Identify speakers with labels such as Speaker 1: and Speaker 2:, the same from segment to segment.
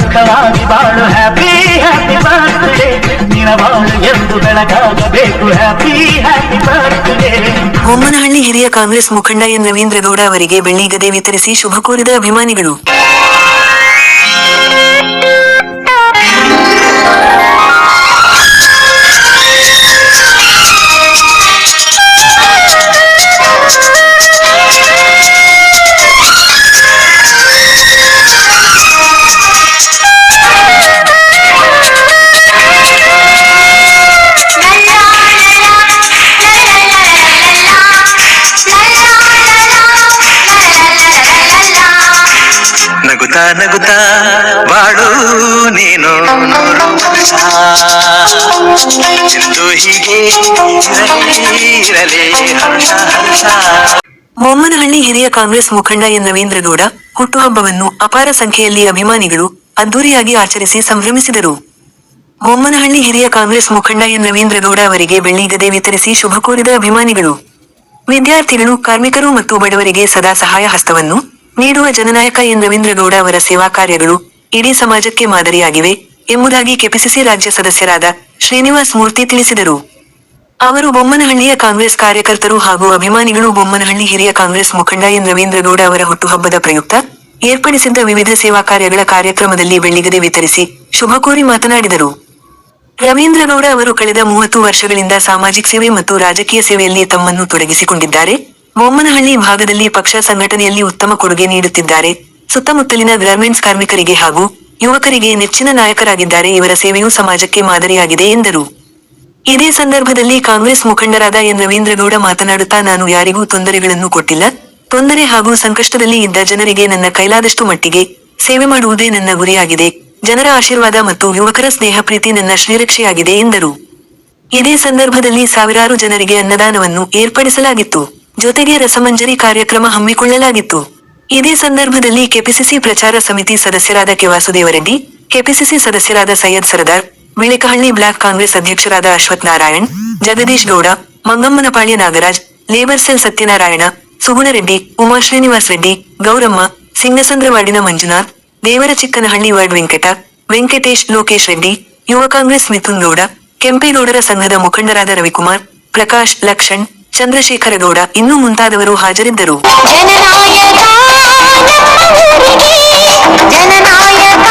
Speaker 1: ಸುಖವಾಗಿ ಬಾಳು. Happy happy birthday ನಿನ ಬಾಳು ಎಂದು ಬೆಳಗಾಗಬೇಕು ಹ್ಯಾಪಿ ಹ್ಯಾಪಿ ಬರ್ತ್ಡೇ
Speaker 2: ಬೊಮ್ಮನಹಳ್ಳಿ ಹಿರಿಯ ಕಾಂಗ್ರೆಸ್ ಮುಖಂಡ ಎನ್ ರವೀಂದ್ರಗೌಡ ಅವರಿಗೆ ಬೆಳ್ಳಿ ಗದೆ ವಿತರಿಸಿ ಶುಭ ಕೋರಿದ ಅಭಿಮಾನಿಗಳು. ಬೊಮ್ಮನಹಳ್ಳಿ ಹಿರಿಯ ಕಾಂಗ್ರೆಸ್ ಮುಖಂಡ ಎನ್ ರವೀಂದ್ರಗೌಡ ಹುಟ್ಟುಹಬ್ಬವನ್ನು ಅಪಾರ ಸಂಖ್ಯೆಯಲ್ಲಿ ಅಭಿಮಾನಿಗಳು ಅದ್ದೂರಿಯಾಗಿ ಆಚರಿಸಿ ಸಂಭ್ರಮಿಸಿದರು. ಬೊಮ್ಮನಹಳ್ಳಿ ಹಿರಿಯ ಕಾಂಗ್ರೆಸ್ ಮುಖಂಡ ಎನ್ ರವೀಂದ್ರಗೌಡ ಅವರಿಗೆ ಬೆಳ್ಳಿಗದೆ ವಿತರಿಸಿ ಶುಭ ಕೋರಿದ ಅಭಿಮಾನಿಗಳು. ವಿದ್ಯಾರ್ಥಿಗಳು, ಕಾರ್ಮಿಕರು ಮತ್ತು ಬಡವರಿಗೆ ಸದಾ ಸಹಾಯ ಹಸ್ತವನ್ನು ನೀಡುವ ಜನನಾಯಕ ಎನ್ ರವೀಂದ್ರಗೌಡ ಅವರ ಸೇವಾ ಕಾರ್ಯಗಳು ಇಡೀ ಸಮಾಜಕ್ಕೆ ಮಾದರಿಯಾಗಿವೆ. ಎಂಬುದಾಗಿ ಕೆಪಿಸಿಸಿ ರಾಜ್ಯ ಸದಸ್ಯರಾದ ಶ್ರೀನಿವಾಸ್ ಮೂರ್ತಿ ತಿಳಿಸಿದರು. ಅವರು ಬೊಮ್ಮನಹಳ್ಳಿಯ ಕಾಂಗ್ರೆಸ್ ಕಾರ್ಯಕರ್ತರು ಹಾಗೂ ಅಭಿಮಾನಿಗಳು ಬೊಮ್ಮನಹಳ್ಳಿ ಹಿರಿಯ ಕಾಂಗ್ರೆಸ್ ಮುಖಂಡ ಎನ್ ರವೀಂದ್ರಗೌಡ ಅವರ ಹುಟ್ಟುಹಬ್ಬದ ಪ್ರಯುಕ್ತ ಏರ್ಪಡಿಸಿದ್ದ ವಿವಿಧ ಸೇವಾ ಕಾರ್ಯಗಳ ಕಾರ್ಯಕ್ರಮದಲ್ಲಿ ಬೆಳ್ಳಿಗದೆ ವಿತರಿಸಿ ಶುಭ ಕೋರಿ ಮಾತನಾಡಿದರು. ರವೀಂದ್ರಗೌಡ ಅವರು ಕಳೆದ ಮೂವತ್ತು ವರ್ಷಗಳಿಂದ ಸಾಮಾಜಿಕ ಸೇವೆ ಮತ್ತು ರಾಜಕೀಯ ಸೇವೆಯಲ್ಲಿ ತಮ್ಮನ್ನು ತೊಡಗಿಸಿಕೊಂಡಿದ್ದಾರೆ. ಬೊಮ್ಮನಹಳ್ಳಿ ಭಾಗದಲ್ಲಿ ಪಕ್ಷ ಸಂಘಟನೆಯಲ್ಲಿ ಉತ್ತಮ ಕೊಡುಗೆ ನೀಡುತ್ತಿದ್ದಾರೆ. ಸುತ್ತಮುತ್ತಲಿನ ಗಾರ್ಮೆಂಟ್ಸ್ ಕಾರ್ಮಿಕರಿಗೆ ಹಾಗೂ ಯುವಕರಿಗೆ ನೆಚ್ಚಿನ ನಾಯಕರಾಗಿದ್ದಾರೆ. ಇವರ ಸೇವೆಯು ಸಮಾಜಕ್ಕೆ ಮಾದರಿಯಾಗಿದೆ ಎಂದರು. ಇದೇ ಸಂದರ್ಭದಲ್ಲಿ ಕಾಂಗ್ರೆಸ್ ಮುಖಂಡರಾದ ಎನ್ ರವೀಂದ್ರಗೌಡ ಮಾತನಾಡುತ್ತಾ, ನಾನು ಯಾರಿಗೂ ತೊಂದರೆಗಳನ್ನು ಕೊಟ್ಟಿಲ್ಲ. ತೊಂದರೆ ಹಾಗೂ ಸಂಕಷ್ಟದಲ್ಲಿ ಇದ್ದ ಜನರಿಗೆ ನನ್ನ ಕೈಲಾದಷ್ಟು ಮಟ್ಟಿಗೆ ಸೇವೆ ಮಾಡುವುದೇ ನನ್ನ ಗುರಿಯಾಗಿದೆ. ಜನರ ಆಶೀರ್ವಾದ ಮತ್ತು ಯುವಕರ ಸ್ನೇಹ ಪ್ರೀತಿ ನನ್ನ ಶ್ರೀರಕ್ಷೆಯಾಗಿದೆ ಎಂದರು. ಇದೇ ಸಂದರ್ಭದಲ್ಲಿ ಸಾವಿರಾರು ಜನರಿಗೆ ಅನ್ನದಾನವನ್ನು ಏರ್ಪಡಿಸಲಾಗಿತ್ತು. ಜೊತೆಗೆ ರಸಮಂಜರಿ ಕಾರ್ಯಕ್ರಮ ಹಮ್ಮಿಕೊಳ್ಳಲಾಗಿತ್ತು. ಇದೇ ಸಂದರ್ಭದಲ್ಲಿ ಕೆಪಿಸಿಸಿ ಪ್ರಚಾರ ಸಮಿತಿ ಸದಸ್ಯರಾದ ಕೆ ವಾಸುದೇವರೆಡ್ಡಿ, ಕೆಪಿಸಿಸಿ ಸದಸ್ಯರಾದ ಸೈಯದ್ ಸರದಾರ್ ಮಿಳಿಕಹಳ್ಳಿ ಬ್ಲಾಕ್ ಕಾಂಗ್ರೆಸ್ ಅಧ್ಯಕ್ಷರಾದ ಅಶ್ವಥ್ ನಾರಾಯಣ್, ಜಗದೀಶ್ ಗೌಡ, ಮಂಗಮ್ಮನಪಾಳ್ಯ ನಾಗರಾಜ್, ಲೇಬರ್ ಸೆಲ್ ಸತ್ಯನಾರಾಯಣ, ಸುಗುಣರೆಡ್ಡಿ, ಉಮಾ ಶ್ರೀನಿವಾಸ್ ರೆಡ್ಡಿ, ಗೌರಮ್ಮ ಸಿಂಗಸಂದ್ರವಾಡಿನ ಮಂಜುನಾಥ್, ದೇವರ ಚಿಕ್ಕನಹಳ್ಳಿ ವಾರ್ಡ್ ವೆಂಕಟ, ವೆಂಕಟೇಶ್ ಲೋಕೇಶ್ ರೆಡ್ಡಿ, ಯುವ ಕಾಂಗ್ರೆಸ್ ಮಿಥುನ್ ಗೌಡ, ಕೆಂಪೇಗೌಡರ ಸಂಘದ ಮುಖಂಡರಾದ ರವಿಕುಮಾರ್, ಪ್ರಕಾಶ್ ಲಕ್ಷಣ್, ಚಂದ್ರಶೇಖರ ಗೌಡ ಇನ್ನೂ ಮುಂತಾದವರು ಹಾಜರಿದ್ದರು.
Speaker 3: జననాయకాయకా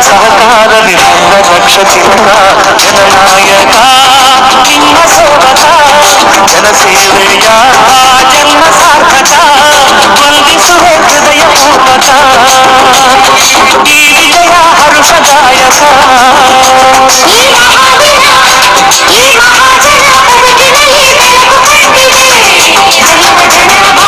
Speaker 3: సహకార విభంగ రక్ష జననాయక కిన్న సోదత జనసేవయ్య జన్మ సార్థక వందిసు ఈ విజయ జన్మ జన్మ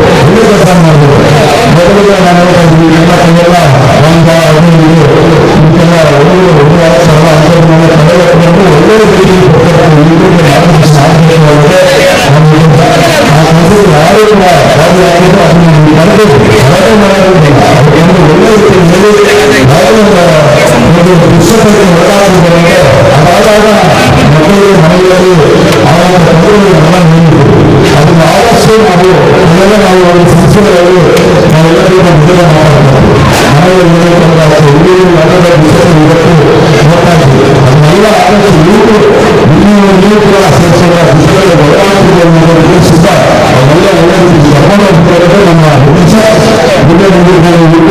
Speaker 3: ಮಾಡಿದ್ರು ನಮ್ಮ ಜನರಿಗೆ ಯಾರು ವಿಷಯ ನಾವು ಯಾರು ತೊಂದರೆ ಮಾಡಲ್ಲ ನಾವು ನಮ್ಮಲ್ಲಿ ಯಾರು ತೊಂದರೆ ಮಾಡಲ್ಲ ಸಹಾಯ ಮಾಡೋಣ ಇಲ್ಲಾಂದ್ರೆ ಸುಮ್ಮನೆ ಎಲ್ಲರೂ ನಿಮಗೆ 하고 당연하고 스스로를 연락이나 문제가 나타납니다. 나의 문제에 따라서 우리는 나라가 미쳐서 이렇게 못하지. 우리가 알아서 우리도 우리는 이웃과 선수가 미쳐서 올라가고 있는 것을 보시다. 우리가 올라가고 있는 것을
Speaker 4: 보시다.
Speaker 3: 우리가 올라가고 있는 것을 보시다. 우리가 올라가고 있는 것을 보시다.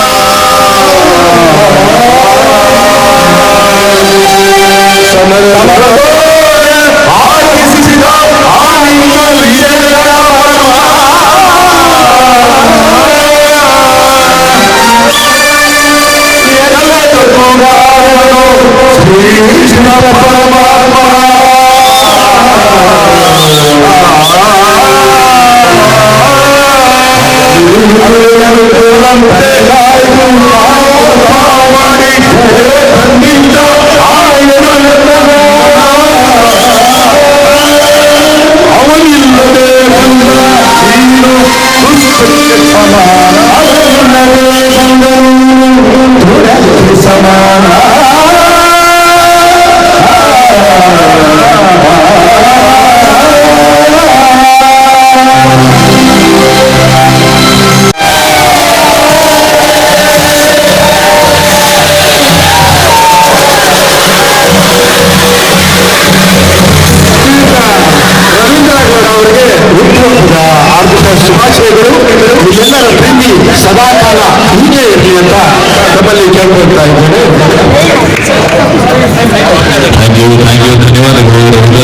Speaker 5: ಥ್ಯಾಂಕ್ ಯು ಥ್ಯಾಂಕ್ ಯು ಧನ್ಯವಾದಗಳು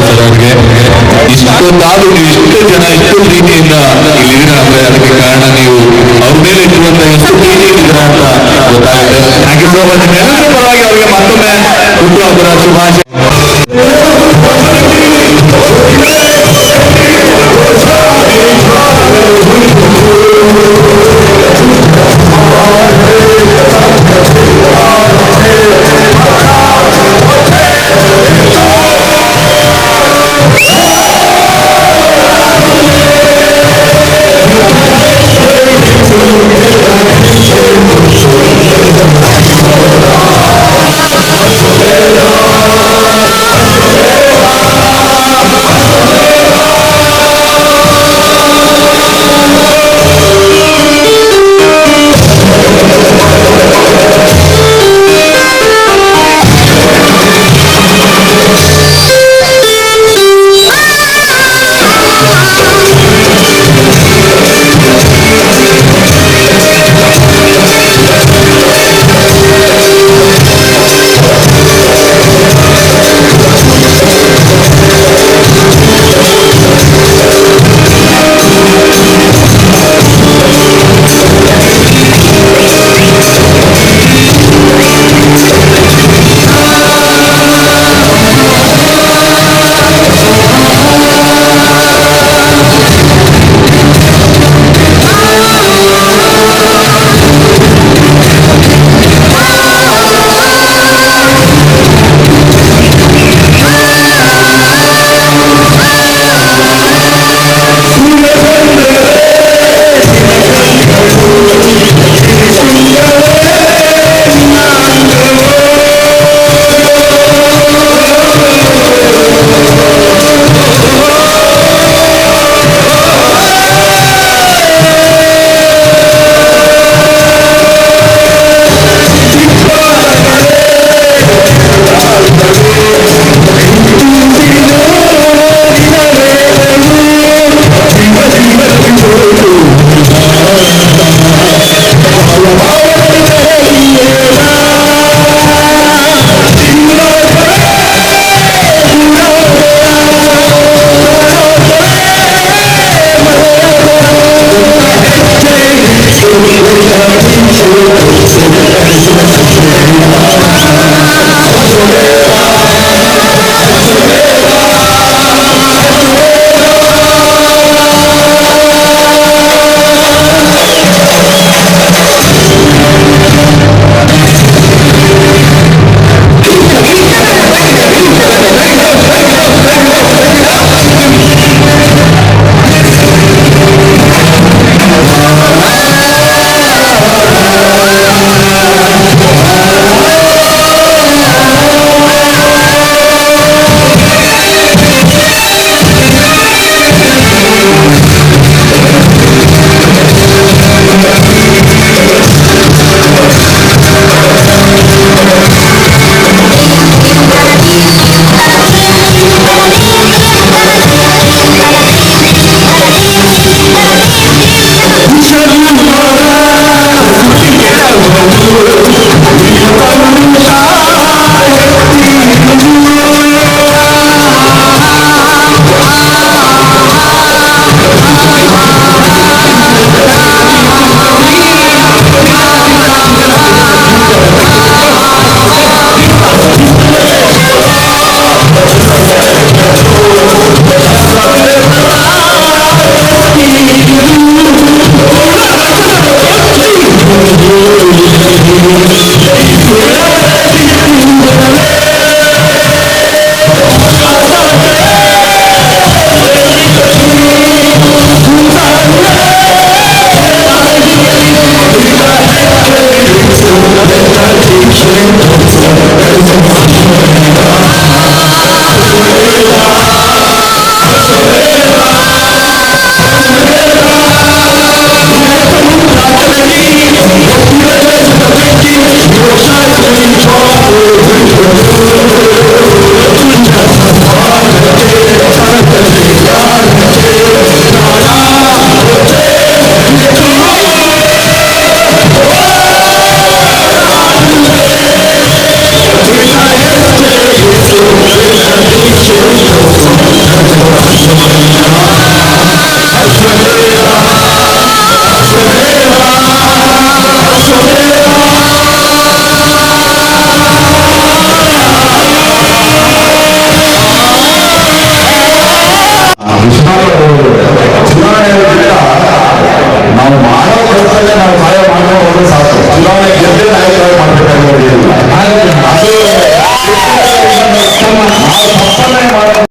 Speaker 5: ಸರ್ ಇಷ್ಟೊಂದಾದ್ರೂ ನೀವು ಇಷ್ಟು ಜನ ಇಷ್ಟು ಪ್ರೀತಿಯಿಂದ ಇಲ್ಲಿದ್ದೀರಾ ಅಂದ್ರೆ ಅದಕ್ಕೆ ಕಾರಣ ನೀವು ಅವ್ರ ಮೇಲೆ ಇಟ್ಟುವಂತ ಎಷ್ಟು ಅಂತ ಗೊತ್ತಾಗುತ್ತೆ. ಥ್ಯಾಂಕ್ ಯು ಸೋ ಮಚ್ ಎಲ್ಲರ ಪರವಾಗಿ ಅವರಿಗೆ ಮತ್ತೊಮ್ಮೆ ಹುಟ್ಟುಹಬ್ಬದ ಶುಭಾಶಯ